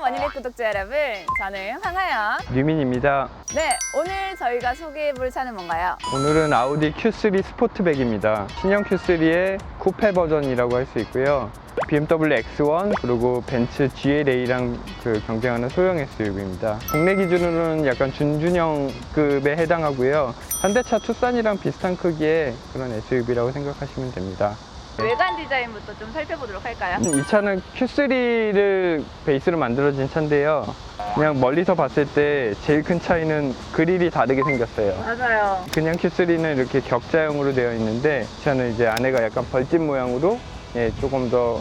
원희백 구독자 여러분, 저는 황하영. 유민입니다. 네, 오늘 저희가 소개해볼 차는 뭔가요? 오늘은 아우디 Q3 스포트백입니다. 신형 Q3의 쿠페 버전이라고 할 수 있고요. BMW X1 그리고 벤츠 GLA랑 그 경쟁하는 소형 SUV입니다. 국내 기준으로는 약간 준준형급에 해당하고요. 현대차 투싼이랑 비슷한 크기의 그런 SUV라고 생각하시면 됩니다. 외관 디자인부터 좀 살펴보도록 할까요? 이 차는 Q3를 베이스로 만들어진 차인데요. 그냥 멀리서 봤을 때 제일 큰 차이는 그릴이 다르게 생겼어요. 맞아요. 그냥 Q3는 이렇게 격자형으로 되어 있는데 이 차는 이제 안에가 약간 벌집 모양으로 예, 조금 더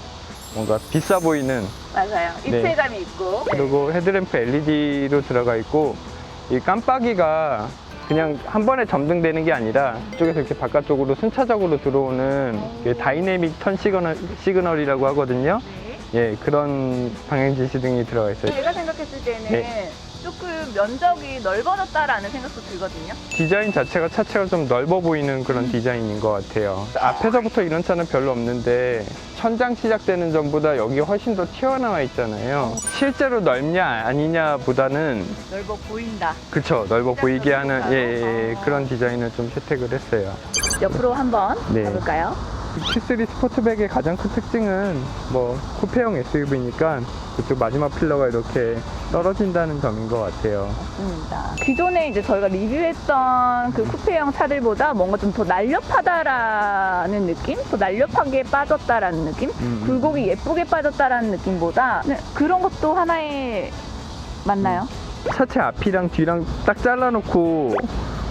뭔가 비싸 보이는 맞아요. 네. 입체감이 있고. 그리고 헤드램프 LED로 들어가 있고 이 깜빡이가 그냥 한 번에 점등되는 게 아니라 이쪽에서 이렇게 바깥쪽으로 순차적으로 들어오는 그 다이내믹 턴 시그널, 시그널이라고 하거든요. 네. 예, 그런 방향 지시등이 들어가 있어요. 제가 생각했을 때는 네. 조금 면적이 넓어졌다라는 생각도 들거든요. 디자인 자체가 차체가 좀 넓어 보이는 그런 디자인인 것 같아요. 앞에서부터 이런 차는 별로 없는데 천장 시작되는 점보다 여기 훨씬 더 튀어나와 있잖아요. 실제로 넓냐 아니냐 보다는 넓어 보인다. 그쵸 넓어 보이게 하는 예, 예, 예, 아. 그런 디자인을 좀 채택을 했어요. 옆으로 한번 네. 가볼까요? Q3 스포츠백의 가장 큰 특징은 뭐 쿠페형 SUV니까 그쪽 마지막 필러가 이렇게 떨어진다는 점인 것 같아요. 맞습니다. 기존에 이제 저희가 리뷰했던 그 쿠페형 차들보다 뭔가 좀 더 날렵하다라는 느낌? 더 날렵하게 빠졌다라는 느낌? 음. 굴곡이 예쁘게 빠졌다라는 느낌보다 네, 그런 것도 하나의 맞나요? 차체 앞이랑 뒤랑 딱 잘라놓고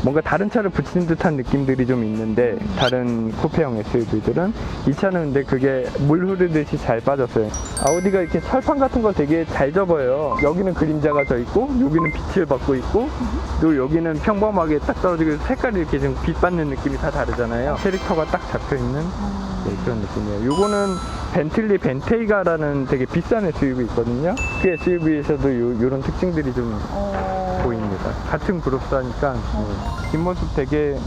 뭔가 다른 차를 붙인 듯한 느낌들이 좀 있는데 다른 쿠페형 SUV들은 이 차는 근데 그게 물 흐르듯이 잘 빠졌어요 아우디가 이렇게 철판 같은 거 되게 잘 접어요 여기는 그림자가 져 있고 여기는 빛을 받고 있고 또 여기는 평범하게 딱 떨어지고 색깔이 이렇게 좀빛 받는 느낌이 다 다르잖아요 캐릭터가 딱 잡혀있는 네, 그런 느낌이에요. 요거는 벤틀리 벤테이가라는 되게 비싼 SUV 있거든요. 그 SUV에서도 요, 요런 특징들이 좀 어... 보입니다. 같은 그룹사니까 네. 뒷모습 되게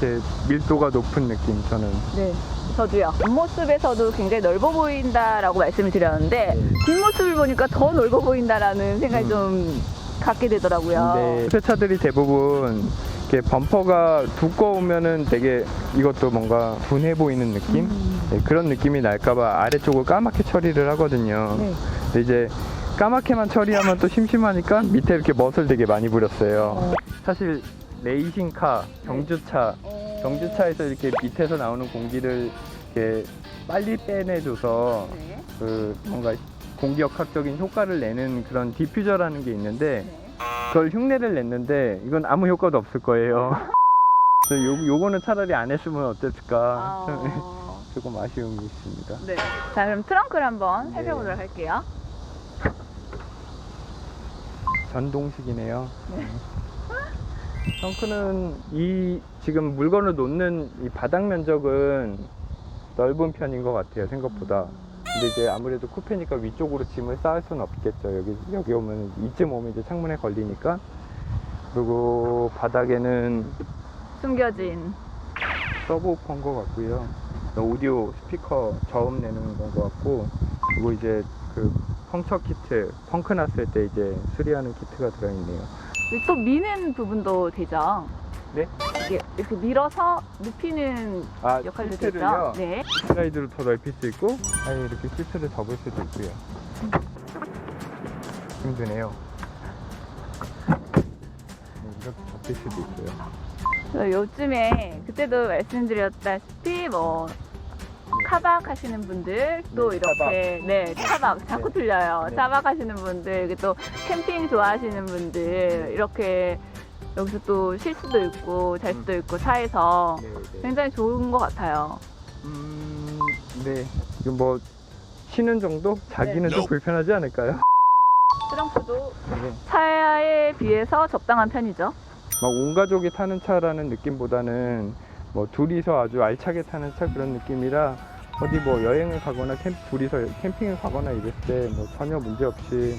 이렇게 밀도가 높은 느낌 저는. 네. 저도요. 뒷모습에서도 굉장히 넓어 보인다라고 말씀을 드렸는데 네. 뒷모습을 보니까 더 넓어 보인다라는 생각이 음. 좀 갖게 되더라고요. 근데 새 차들이 대부분 이렇게 범퍼가 두꺼우면은 되게 이것도 뭔가 둔해 보이는 느낌? 음. 네, 그런 느낌이 날까봐 아래쪽을 까맣게 처리를 하거든요. 네. 근데 이제 까맣게만 처리하면 또 심심하니까 밑에 이렇게 멋을 되게 많이 부렸어요. 어. 사실 레이싱카, 경주차, 경주차에서 이렇게 밑에서 나오는 공기를 이렇게 빨리 빼내줘서 네. 그 뭔가 공기역학적인 효과를 내는 그런 디퓨저라는 게 있는데 네. 그걸 흉내를 냈는데 이건 아무 효과도 없을 거예요. 요, 요거는 차라리 안 했으면 어땠을까 아... 조금 아쉬움이 있습니다. 네. 자, 그럼 트렁크를 한번 네. 살펴보도록 할게요. 전동식이네요. 네. 덩크는 이 지금 물건을 놓는 이 바닥 면적은 넓은 편인 것 같아요 생각보다. 근데 이제 아무래도 쿠페니까 위쪽으로 짐을 쌓을 수는 없겠죠. 여기 여기 오면 이쯤 오면 이제 창문에 걸리니까. 그리고 바닥에는 숨겨진. 서브우퍼인 것 같고요. 오디오 스피커 저음 내는 건 것 같고 그리고 이제 그 펑처 키트 펑크 났을 때 이제 수리하는 키트가 들어있네요. 또 미는 부분도 되죠. 네? 이게 이렇게 밀어서 눕히는 아 역할도. 되죠. 네. 슬라이드로 더 넓힐 수 있고 아니 이렇게 시트를 접을 수도 있고요 힘드네요 네, 이렇게 접힐 수도 있고요 그래서 요즘에 그때도 말씀드렸다시피 뭐 카박 하시는 분들 또 네, 이렇게 네 차박 자꾸 네. 틀려요 네. 차박 하시는 분들 또 캠핑 좋아하시는 분들 이렇게 여기서 또 쉴 수도 있고 잘 수도 있고 차에서 네, 네. 굉장히 좋은 것 같아요 음, 네 이거 뭐 쉬는 정도? 자기는 네. 좀 불편하지 않을까요? 트렁크도 네. 차에 비해서 적당한 편이죠 막 온 가족이 타는 차라는 느낌보다는 뭐 둘이서 아주 알차게 타는 차 그런 느낌이라 어디 뭐 여행을 가거나 캠, 둘이서 캠핑을 가거나 이랬을 때 뭐 전혀 문제 없이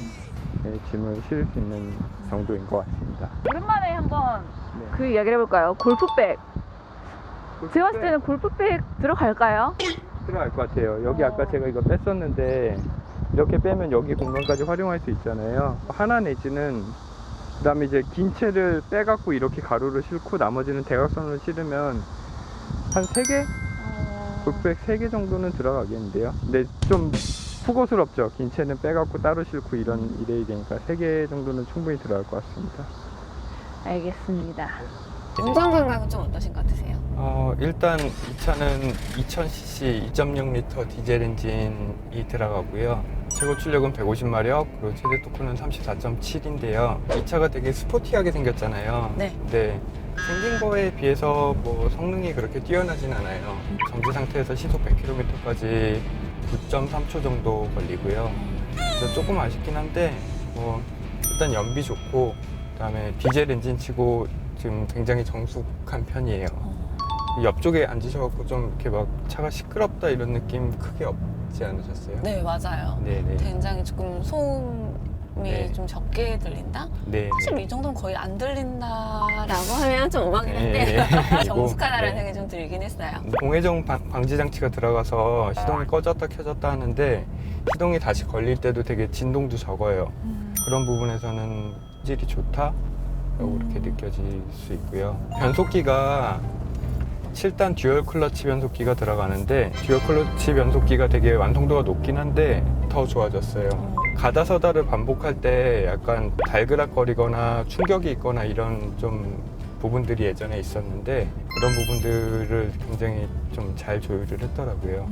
네, 짐을 실을 수 있는 정도인 것 같습니다. 오랜만에 한번 네. 그 이야기를 해볼까요 골프백 제가 봤을 때는 골프백 들어갈까요? 들어갈 것 같아요. 여기 아까 어. 제가 이거 뺐었는데 이렇게 빼면 여기 공간까지 활용할 수 있잖아요. 하나 내지는 그 다음에 이제 긴 채를 빼갖고 이렇게 가로를 싣고 나머지는 대각선으로 실으면 한세 개, 북백 세개 정도는 들어가겠는데요. 근데 좀 후고스럽죠. 긴 채는 빼갖고 따로 싣고 이런 일이 되니까 세개 정도는 충분히 들어갈 것 같습니다. 알겠습니다. 운전 감각은 좀 어떠신 것 같으세요? 어, 일단 이 차는 2000cc 2.0L 디젤 엔진이 들어가고요. 최고 출력은 150마력, 그리고 최대 토크는 34.7인데요. 이 차가 되게 스포티하게 생겼잖아요. 네. 근데 생긴 거에 비해서 뭐 성능이 그렇게 뛰어나진 않아요. 정지 상태에서 시속 100km까지 9.3초 정도 걸리고요. 그래서 조금 아쉽긴 한데 뭐 일단 연비 좋고 그다음에 디젤 엔진 치고 지금 굉장히 정숙한 편이에요. 옆쪽에 앉으셔갖고 좀 이렇게 막 차가 시끄럽다 이런 느낌 크게 없지 않으셨어요? 네, 맞아요. 네네. 굉장히 조금 소음이 네. 좀 적게 들린다? 네. 사실 이 정도는 거의 안 들린다라고 하면 좀 오만긴 한데 네, 네. 정숙하다라는 네. 생각이 좀 들긴 했어요. 방- 방지 장치가 들어가서 시동이 꺼졌다 켜졌다 하는데 시동이 다시 걸릴 때도 되게 진동도 적어요. 그런 부분에서는 질이 좋다 라고 이렇게 느껴질 수 있고요. 변속기가 7단 듀얼 클러치 변속기가 들어가는데 듀얼 클러치 변속기가 되게 완성도가 높긴 한데 더 좋아졌어요. 가다 서다를 반복할 때 약간 달그락거리거나 충격이 있거나 이런 좀 부분들이 예전에 있었는데 그런 부분들을 굉장히 좀 잘 조율을 했더라고요.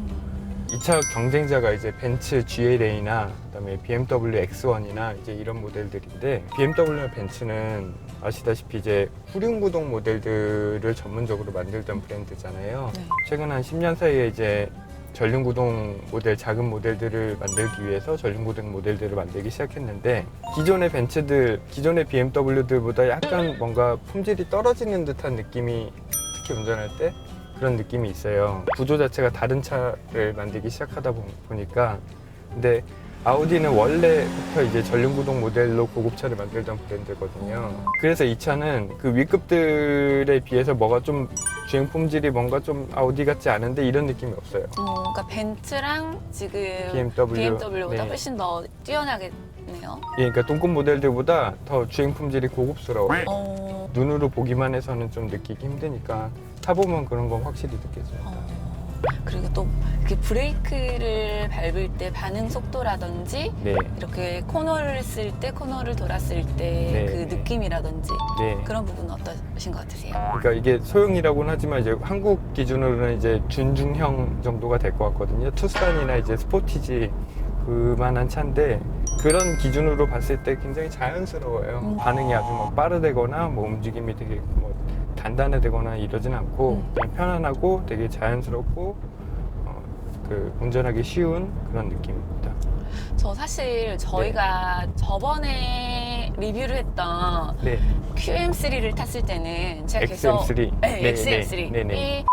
2차 경쟁자가 이제 벤츠 GLA나 그다음에 BMW X1이나 이제 이런 모델들인데 BMW나 벤츠는 아시다시피 이제 후륜 구동 모델들을 전문적으로 만들던 브랜드잖아요. 네. 최근 한 10년 사이에 이제 전륜 구동 모델 작은 모델들을 만들기 위해서 전륜 구동 모델들을 만들기 시작했는데 기존의 벤츠들, 기존의 BMW들보다 약간 뭔가 품질이 떨어지는 듯한 느낌이 특히 운전할 때 그런 느낌이 있어요. 구조 자체가 다른 차를 만들기 시작하다 보- 보니까 근데 아우디는 원래부터 이제 전륜 구동 모델로 고급차를 만들던 브랜드거든요. 그래서 이 차는 그 위급들에 비해서 뭐가 좀 주행 품질이 뭔가 좀 아우디 같지 않은데 이런 느낌이 없어요. 어, 그러니까 벤츠랑 지금 BMW, BMW보다 네. 훨씬 더 뛰어나겠네요. 예, 그러니까 동급 모델들보다 더 주행 품질이 고급스러워요. 어, 눈으로 보기만 해서는 좀 느끼기 힘드니까 타보면 그런 건 확실히 느껴져요. 어, 그리고 또 이렇게 브레이크를 밟을 때 반응 속도라든지 네, 이렇게 코너를 쓸 때 코너를 돌았을 때그 네. 느낌이라든지 네. 그런 부분은 어떠신 것 같으세요? 그러니까 이게 소형이라고는 하지만 이제 한국 기준으로는 이제 준중형 정도가 될 것 같거든요. 투싼이나 이제 스포티지 그만한 차인데 그런 기준으로 봤을 때 굉장히 자연스러워요. 음. 반응이 아주 뭐 빠르되거나 뭐 움직임이 되게 뭐 단단하되거나 이러진 않고 음. 그냥 편안하고 되게 자연스럽고 어, 그 운전하기 쉬운 그런 느낌입니다. 저 사실 저희가 저번에 리뷰를 했던 네, QM3를 탔을 때는 제가 계속 XM3. 네, 네, XM3 네, 네, 이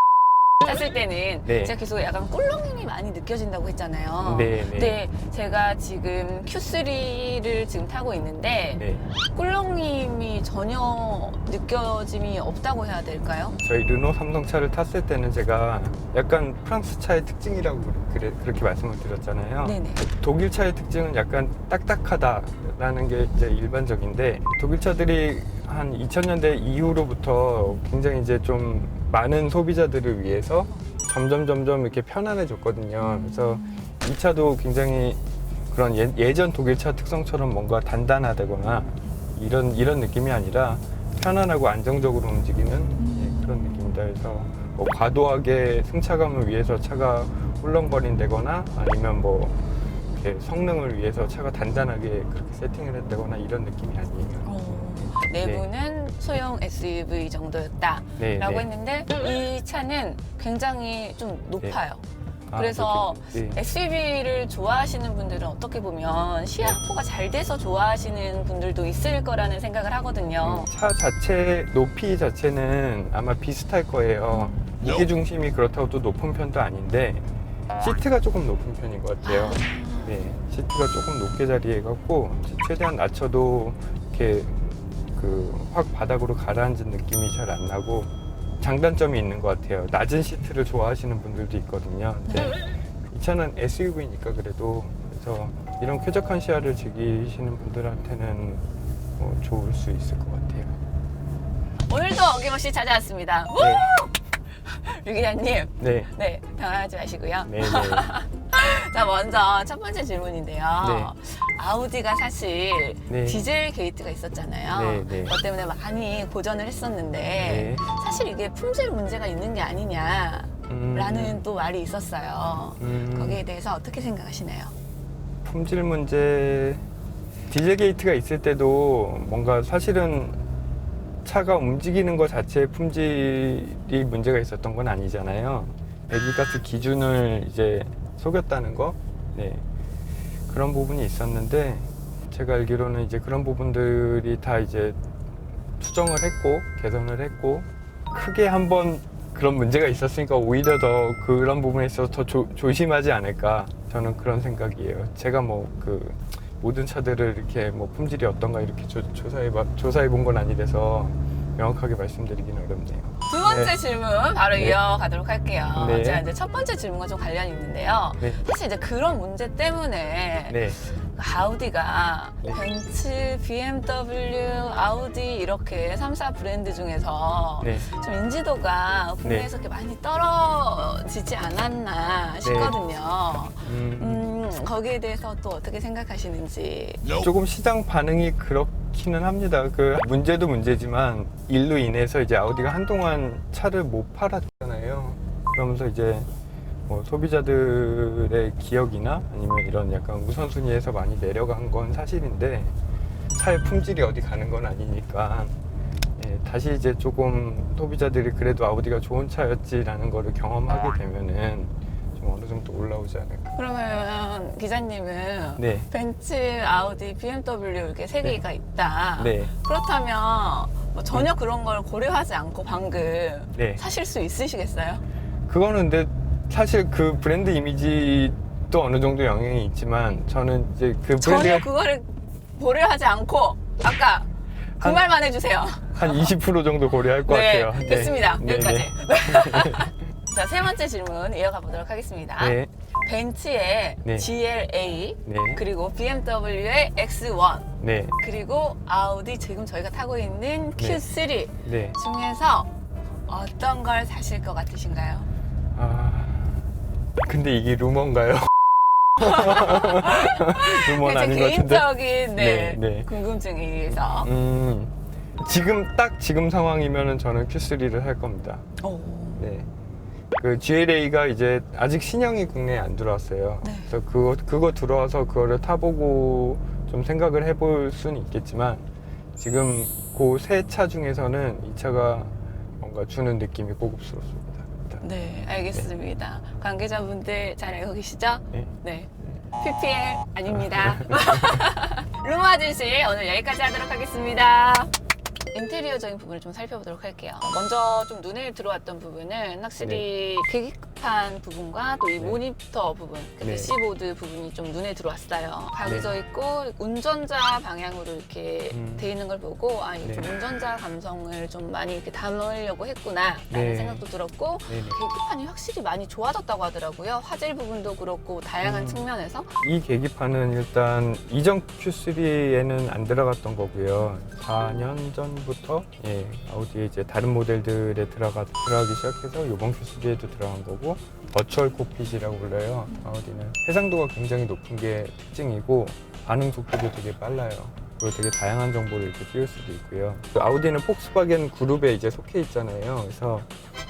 탔을 때는 네. 제가 계속 약간 꿀렁임이 많이 느껴진다고 했잖아요. 네, 네. 근데 제가 지금 Q3를 지금 타고 있는데 네. 꿀렁임이 전혀 느껴짐이 없다고 해야 될까요? 저희 르노 삼성차를 탔을 때는 제가 약간 프랑스 차의 특징이라고 그래, 그렇게 말씀을 드렸잖아요. 네네. 독일 차의 특징은 약간 딱딱하다라는 게 이제 일반적인데 독일 차들이 한 2000년대 이후로부터 굉장히 이제 좀 많은 소비자들을 위해서 점점 점점 이렇게 편안해졌거든요. 그래서 이 차도 굉장히 그런 예, 예전 독일 차 특성처럼 뭔가 단단하다거나 이런 이런 느낌이 아니라 편안하고 안정적으로 움직이는 예, 그런 느낌이다. 그래서 뭐 과도하게 승차감을 위해서 차가 훌렁거린다거나 아니면 뭐 성능을 위해서 차가 단단하게 그렇게 세팅을 했다거나 이런 느낌이 아니에요. 어, 내부는 소형 SUV 정도였다라고 네, 네. 했는데 이 차는 굉장히 좀 높아요. 아, 그래서 그렇게, 네. SUV를 좋아하시는 분들은 어떻게 보면 시야 확보가 잘 돼서 좋아하시는 분들도 있을 거라는 생각을 하거든요. 차 자체 높이 자체는 아마 비슷할 거예요. 무게 중심이 그렇다고 또 높은 편도 아닌데 시트가 조금 높은 편인 것 같아요. 네, 시트가 조금 높게 자리해 갖고 최대한 낮춰도 이렇게 그 확 바닥으로 가라앉은 느낌이 잘 안 나고 장단점이 있는 것 같아요. 낮은 시트를 좋아하시는 분들도 있거든요. 근데 이 차는 SUV니까 그래도 그래서 이런 쾌적한 시야를 즐기시는 분들한테는 뭐 좋을 수 있을 것 같아요. 오늘도 어김없이 찾아왔습니다. 네, 유 기자님, 네, 네, 당황하지 마시고요. 네, 네. 자, 먼저 첫 번째 질문인데요. 네. 아우디가 사실 네. 디젤 게이트가 있었잖아요. 네, 네. 그것 때문에 많이 고전을 했었는데 네. 사실 이게 품질 문제가 있는 게 아니냐 라는 음, 또 말이 있었어요. 음, 거기에 대해서 어떻게 생각하시나요? 품질 문제 디젤 게이트가 있을 때도 뭔가 사실은 차가 움직이는 것 자체의 품질이 문제가 있었던 건 아니잖아요. 배기가스 기준을 이제 속였다는 거, 네 그런 부분이 있었는데 제가 알기로는 이제 그런 부분들이 다 이제 수정을 했고 개선을 했고 크게 한번 그런 문제가 있었으니까 오히려 더 그런 부분에 있어서 더 조, 조심하지 않을까 저는 그런 생각이에요. 제가 뭐 그 모든 차들을 이렇게 뭐 품질이 어떤가 이렇게 조, 조사해 봐- 조사해 본 건 아니라서 명확하게 말씀드리기는 어렵네요. 두 번째 네. 질문 바로 네. 이어가도록 할게요. 네. 제가 이제 첫 번째 질문과 좀 관련이 있는데요. 네, 사실 이제 그런 문제 때문에 네, 아우디가 네. 벤츠, BMW, 아우디 이렇게 3, 4 브랜드 중에서 네. 좀 인지도가 국내에서 이렇게 많이 떨어지지 않았나 싶거든요. 음, 음, 거기에 대해서 또 어떻게 생각하시는지. 조금 시장 반응이 그렇기는 합니다. 그 문제도 문제지만 일로 인해서 이제 아우디가 한동안 차를 못 팔았잖아요. 그러면서 이제 뭐 소비자들의 기억이나 아니면 이런 약간 우선순위에서 많이 내려간 건 사실인데 차의 품질이 어디 가는 건 아니니까 예, 다시 이제 조금 소비자들이 그래도 아우디가 좋은 차였지라는 거를 경험하게 되면은 좀 어느 정도 올라오지 않을까. 그러면 기자님은 네, 벤츠, 아우디, BMW 이렇게 세 네. 개가 있다. 네, 그렇다면 뭐 전혀 그런 걸 고려하지 않고 방금 네. 사실 수 있으시겠어요? 그거는 근데 사실 그 브랜드 이미지도 어느 정도 영향이 있지만 저는 이제 그 전혀 브랜드가 그거를 고려하지 않고 아까 그 한- 말만 해주세요. 한 20% 정도 고려할 것 네, 같아요. 됐습니다. 네, 여기까지. 네. 자, 세 번째 질문 이어가 보도록 하겠습니다. 네, 벤츠의 네. GLA, 네, 그리고 BMW의 X1, 네, 그리고 아우디 지금 저희가 타고 있는 Q3 네. 중에서 어떤 걸 사실 것 같으신가요? 아, 근데 이게 루머인가요? 루머는 제 아닌 것 같은데. 개인적인 네, 네, 네. 궁금증에 의해서. 음, 지금 딱 지금 상황이면은 저는 Q3를 할 겁니다. 오. 네. 그 GLA가 이제 아직 신형이 국내에 안 들어왔어요. 네. 그래서 그거 그거 들어와서 그거를 타보고 좀 생각을 해볼 수는 있겠지만 지금 그 세 차 중에서는 이 차가 뭔가 주는 느낌이 고급스럽습니다. 네, 알겠습니다. 관계자분들 잘 알고 계시죠? 네. 네. PPL 아닙니다. 루머 아저씨 오늘 여기까지 하도록 하겠습니다. 인테리어적인 부분을 좀 살펴보도록 할게요. 먼저 좀 눈에 들어왔던 부분은 확실히 계 기판 부분과 또 이 네. 모니터 부분, 그 네. 대시보드 부분이 좀 눈에 들어왔어요. 각져 있고 운전자 방향으로 이렇게 음. 돼 있는 걸 보고 아 이게 좀 네. 운전자 감성을 좀 많이 이렇게 담으려고 했구나라는 네. 생각도 들었고 네네. 계기판이 확실히 많이 좋아졌다고 하더라고요. 화질 부분도 그렇고 다양한 음. 측면에서 이 계기판은 일단 이전 Q3에는 안 들어갔던 거고요. 4년 전부터 예, 아우디에 이제 다른 모델들에 들어가 들어가기 시작해서 이번 Q3에도 들어간 거고 버추얼 콕핏이라고 불러요. 아우디는 해상도가 굉장히 높은 게 특징이고 반응 속도도 되게 빨라요. 그리고 되게 다양한 정보를 이렇게 띄울 수도 있고요. 그 아우디는 폭스바겐 그룹에 이제 속해 있잖아요. 그래서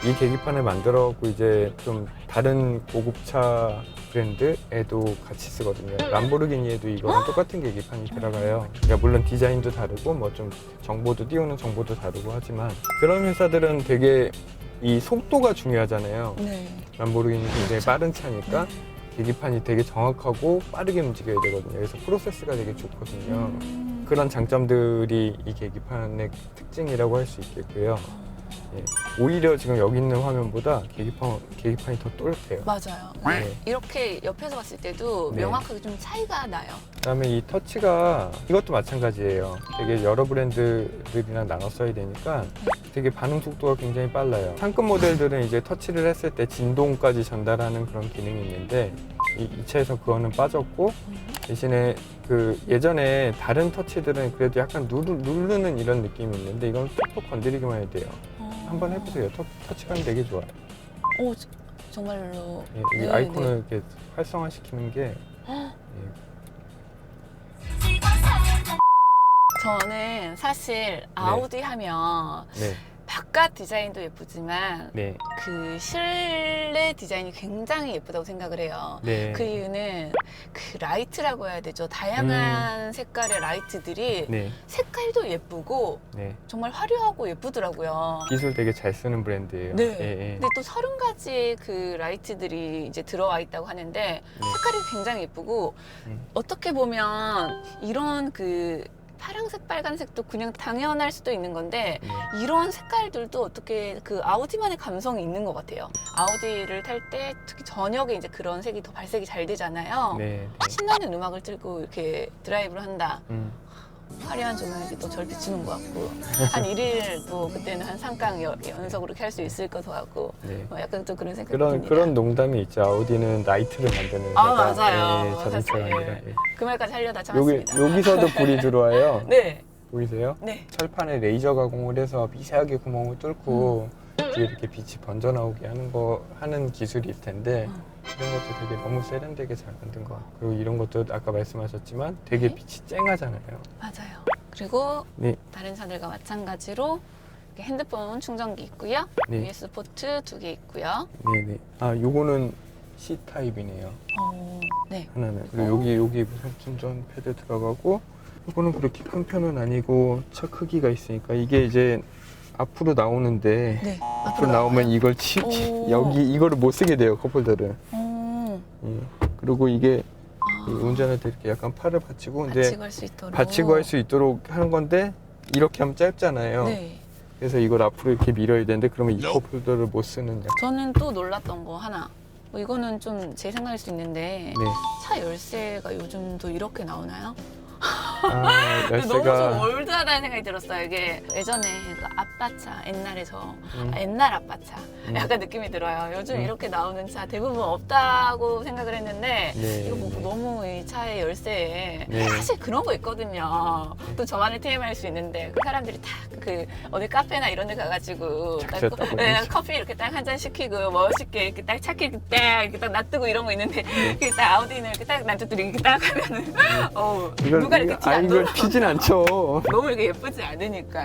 이 계기판을 만들어 갖고 이제 좀 다른 고급차 브랜드에도 같이 쓰거든요. 람보르기니에도 이거랑 똑같은 계기판이 들어가요. 그러니까 물론 디자인도 다르고 뭐 좀 정보도 띄우는 정보도 다르고 하지만 그런 회사들은 되게 이 속도가 중요하잖아요. 네. 람보르기니 굉장히 빠른 차니까 계기판이 되게 정확하고 빠르게 움직여야 되거든요. 그래서 프로세스가 되게 좋거든요. 음. 그런 장점들이 이 계기판의 특징이라고 할 수 있겠고요. 예, 오히려 지금 여기 있는 화면보다 계기판, 계기판이 더 또렷해요. 맞아요. 네. 이렇게 옆에서 봤을 때도 네. 명확하게 좀 차이가 나요. 그다음에 이 터치가 이것도 마찬가지예요. 되게 여러 브랜드들이랑 나눠 써야 되니까 되게 반응 속도가 굉장히 빨라요. 상급 모델들은 이제 터치를 했을 때 진동까지 전달하는 그런 기능이 있는데 이, 이 차에서 그거는 빠졌고 대신에 그 예전에 다른 터치들은 그래도 약간 누르, 누르는 이런 느낌이 있는데 이건 톡톡 건드리기만 해도 돼요. 어. 한번 해보세요. 터, 터치감이 되게 좋아요. 오, 저- 정말로. 예, 이 네, 아이콘을 이렇게 활성화시키는 게 헉. 예, 저는 사실 아우디 하면 네, 바깥 디자인도 예쁘지만 네, 그 실내 디자인이 굉장히 예쁘다고 생각을 해요. 네, 그 이유는 그 라이트라고 해야 되죠. 다양한 색깔의 라이트들이 네, 색깔도 예쁘고 네. 정말 화려하고 예쁘더라고요. 기술 되게 잘 쓰는 브랜드예요. 네. 예, 예. 근데 또 서른 가지의 그 라이트들이 이제 들어와 있다고 하는데 색깔이 굉장히 예쁘고 음. 어떻게 보면 이런 그 파란색, 빨간색도 그냥 당연할 수도 있는 건데 네. 이런 색깔들도 어떻게 그 아우디만의 감성이 있는 것 같아요. 아우디를 탈 때 특히 저녁에 이제 그런 색이 더 발색이 잘 되잖아요. 네. 신나는 음악을 틀고 이렇게 드라이브를 한다. 음. 화려한 조명이 또 절 비추는 것 같고 한 일일 또 그때는 한 3강 여- 연속으로 이렇게 할 수 있을 것도 같고 네. 뭐 약간 또 그런 생각이 그런 듭니다. 그런 농담이 있죠. 아우디는 라이트를 만드는 아, 회사. 맞아요. 예, 자동차가. 아니라. 예. 그 말까지 하려다 여기 참았습니다. 여기서도 불이 들어와요. 네, 보이세요? 네. 철판에 레이저 가공을 해서 미세하게 구멍을 뚫고 뒤에 이렇게 빛이 번져 나오게 하는 거 하는 기술일 텐데 음. 이런 것도 되게 너무 세련되게 잘 만든 것 같고 그리고 이런 것도 아까 말씀하셨지만 되게 네. 빛이 쨍하잖아요. 맞아요. 그리고 네, 다른 차들과 마찬가지로 이렇게 핸드폰 충전기 있고요. 네, US 포트 두 개 있고요. 네, 네. 아, 요거는 C 타입이네요. 어, 네. 하나는 그리고 여기 여기 무슨 충전 패드 들어가고 이거는 그렇게 큰 편은 아니고 차 크기가 있으니까 이게 이제 앞으로 나오는데 네. 앞으로 나오면 이걸 치, 치- 오. 여기 이거를 못 쓰게 돼요 컵홀더를. 어, 예. 그리고 이게 아, 이 운전할 때 이렇게 약간 팔을 받치고 근데 받치고 할 수 있도록. 받치고 할 수 있도록 하는 건데 이렇게 하면 짧잖아요. 네. 그래서 이걸 앞으로 이렇게 밀어야 되는데 그러면 이 컵홀더를 못 쓰는 약간 저는 또 놀랐던 거 하나. 뭐 이거는 좀 제 생각일 수 있는데 네. 차 열쇠가 요즘도 이렇게 나오나요? 아, 너무 좀 열쇠가 올드하다는 생각이 들었어요. 이게 예전에 그 아빠차 옛날에 저 음, 아, 옛날 아빠차 음. 약간 느낌이 들어요. 요즘 음. 이렇게 나오는 차 대부분 없다고 생각을 했는데 네. 이거 보고 너무 이 차의 열쇠에 네. 사실 그런 거 있거든요. 또 저만의 TMI일 수 있는데 그 사람들이 딱 그 어디 카페나 이런 데 가가지고 딱 거- 네. 커피 이렇게 딱 한 잔 시키고 멋있게 이렇게 딱 차키 이렇게 딱 이렇게 딱 놔두고 이런 거 있는데 이렇게 딱 아우디는 이렇게 딱 남자들이 이렇게 딱 하면은 어우 이걸 누가 이렇게 이거- 아 티안 이걸 나 피진 않죠. 너무 이렇게 예쁘지 않으니까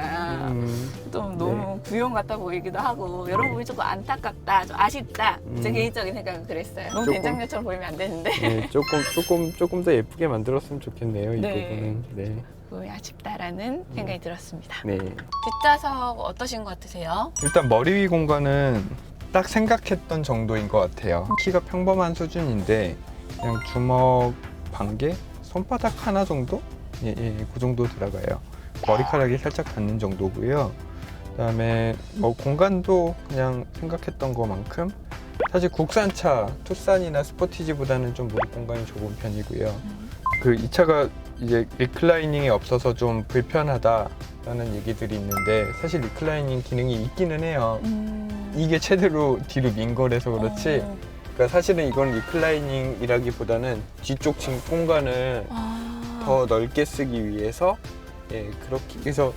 음, 좀 너무 구형 같아 보이기도 하고 여러 부분이 조금 안타깝다, 좀 아쉽다. 제 음. 개인적인 생각은 그랬어요. 너무 조금- 된장녀처럼 보이면 안 되는데 네, 조금 조금 조금 더 예쁘게 만들었으면 좋겠네요. 이 네. 부분은. 네. 부분이 아쉽다라는 생각이 들었습니다. 네. 뒷좌석 어떠신 것 같으세요? 일단 머리 위 공간은 딱 생각했던 정도인 것 같아요. 키가 평범한 수준인데 그냥 주먹 반 개, 손바닥 하나 정도? 예, 예, 그 정도 들어가요. 머리카락이 살짝 닿는 정도고요. 그다음에 뭐 공간도 그냥 생각했던 것만큼 사실 국산차 투싼이나 스포티지보다는 좀 무릎 공간이 좁은 편이고요. 그 이 차가 이제 리클라이닝이 없어서 좀 불편하다라는 얘기들이 있는데 사실 리클라이닝 기능이 있기는 해요. 음... 이게 최대로 뒤로 민 거라서 그렇지. 어... 그러니까 사실은 이건 리클라이닝이라기보다는 뒤쪽 짐 공간을 아... 더 넓게 쓰기 위해서 예 그렇게 해서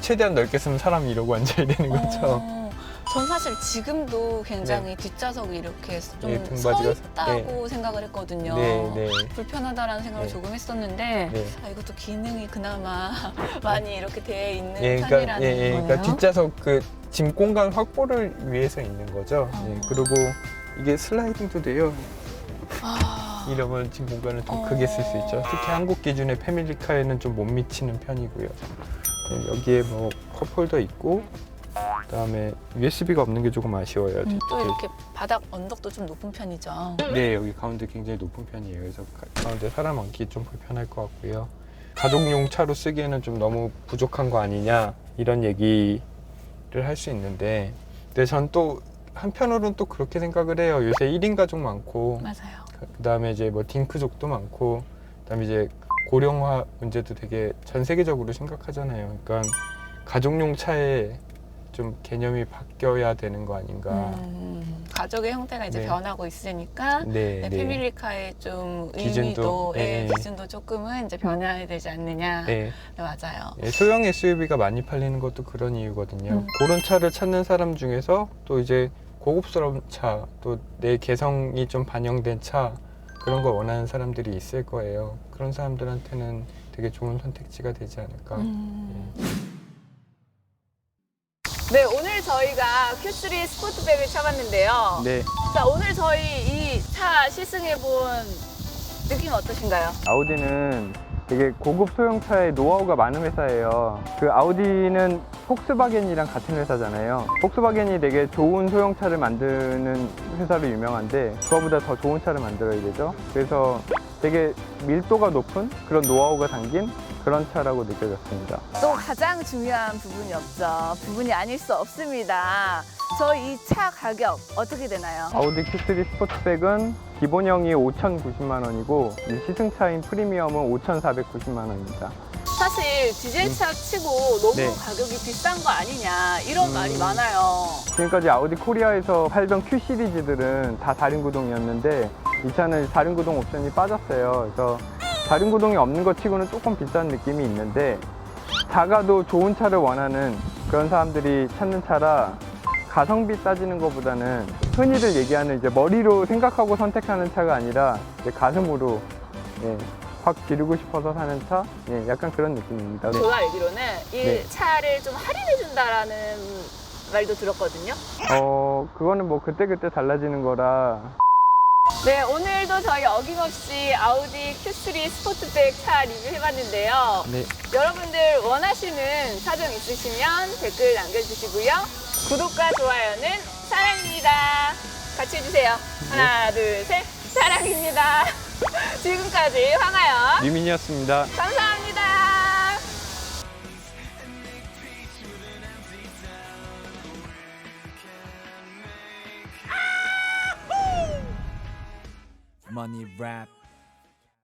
최대한 넓게 쓰면 사람이 이러고 앉아야 되는 거죠. 어... 전 사실 지금도 굉장히 뒷좌석이 이렇게 좀 네, 등받이가 서 있다고 생각을 했거든요. 네, 네, 불편하다라는 생각을 네. 조금 했었는데 네. 아, 이것도 기능이 그나마 많이 이렇게 돼 있는 예, 편이라는 그러니까, 예, 예, 거예요. 그러니까 뒷좌석 그 짐 공간 확보를 위해서 있는 거죠. 어. 예, 그리고 이게 슬라이딩도 돼요. 아... 이러면 짐 공간을 좀 어. 크게 쓸 수 있죠. 특히 한국 기준의 패밀리카에는 좀 못 미치는 편이고요. 네, 여기에 뭐 컵홀더 있고 그다음에 USB가 없는 게 조금 아쉬워요. 음, 또 이렇게. 이렇게 바닥 언덕도 좀 높은 편이죠. 네, 여기 가운데 굉장히 높은 편이에요. 그래서 가, 가운데 사람 앉기 좀 불편할 것 같고요. 가족용 차로 쓰기에는 좀 너무 부족한 거 아니냐 이런 얘기를 할 수 있는데, 근데 전 또 한편으로는 또 그렇게 생각을 해요. 요새 1인 가족 많고, 맞아요. 그 다음에 이제 뭐 딩크족도 많고, 그다음에 이제 고령화 문제도 되게 전 세계적으로 심각하잖아요. 그러니까 가족용 차에 좀 개념이 바뀌어야 되는 거 아닌가. 음, 가족의 형태가 이제 네. 변하고 있으니까 네, 네, 네. 패밀리카의 좀 기준도, 의미도 예, 네. 기준도 조금은 이제 변해야 되지 않느냐. 네, 네. 맞아요. 예, 소형 SUV가 많이 팔리는 것도 그런 이유거든요. 음. 그런 차를 찾는 사람 중에서 또 이제 고급스러운 차, 또 내 개성이 좀 반영된 차 그런 걸 원하는 사람들이 있을 거예요. 그런 사람들한테는 되게 좋은 선택지가 되지 않을까. 음. 네, 오늘 저희가 Q3 스포트백을 차봤는데요. 네, 자, 오늘 저희 이 차 시승해 본 느낌 어떠신가요? 아우디는 되게 고급 소형차의 노하우가 많은 회사예요. 그 아우디는 폭스바겐이랑 같은 회사잖아요. 폭스바겐이 되게 좋은 소형차를 만드는 회사로 유명한데 그거보다 더 좋은 차를 만들어야 되죠. 그래서 되게 밀도가 높은 그런 노하우가 담긴 그런 차라고 느껴졌습니다. 또 가장 중요한 부분이었죠. 부분이 아닐 수 없습니다. 저 이 차 가격 어떻게 되나요? 아우디 Q3 스포츠백은 기본형이 5,090만 원이고 이 시승차인 프리미엄은 5,490만 원입니다. 사실 디젤차 치고 너무 네. 가격이 비싼 거 아니냐 이런 음. 말이 많아요. 지금까지 아우디 코리아에서 팔던 Q 시리즈들은 다 다륜구동이었는데 이 차는 다륜구동 옵션이 빠졌어요. 그래서 다륜구동이 없는 것 치고는 조금 비싼 느낌이 있는데 작아도 좋은 차를 원하는 그런 사람들이 찾는 차라 가성비 따지는 것보다는 흔히들 얘기하는 이제 머리로 생각하고 선택하는 차가 아니라 가슴으로 예, 확 지르고 싶어서 사는 차, 예, 약간 그런 느낌입니다. 네. 제가 알기로는 이 네. 차를 좀 할인해 준다라는 말도 들었거든요. 어, 그거는 뭐 그때그때 달라지는 거라 네, 오늘도 저희 어김없이 아우디 Q3 스포츠백 차 리뷰해봤는데요. 네. 여러분들 원하시는 사정 있으시면 댓글 남겨주시고요. 구독과 좋아요는 사랑입니다. 같이 해주세요. 하나, 둘, 셋. 사랑입니다. 지금까지 황하연. 유민이었습니다. 감사합니다. Money rap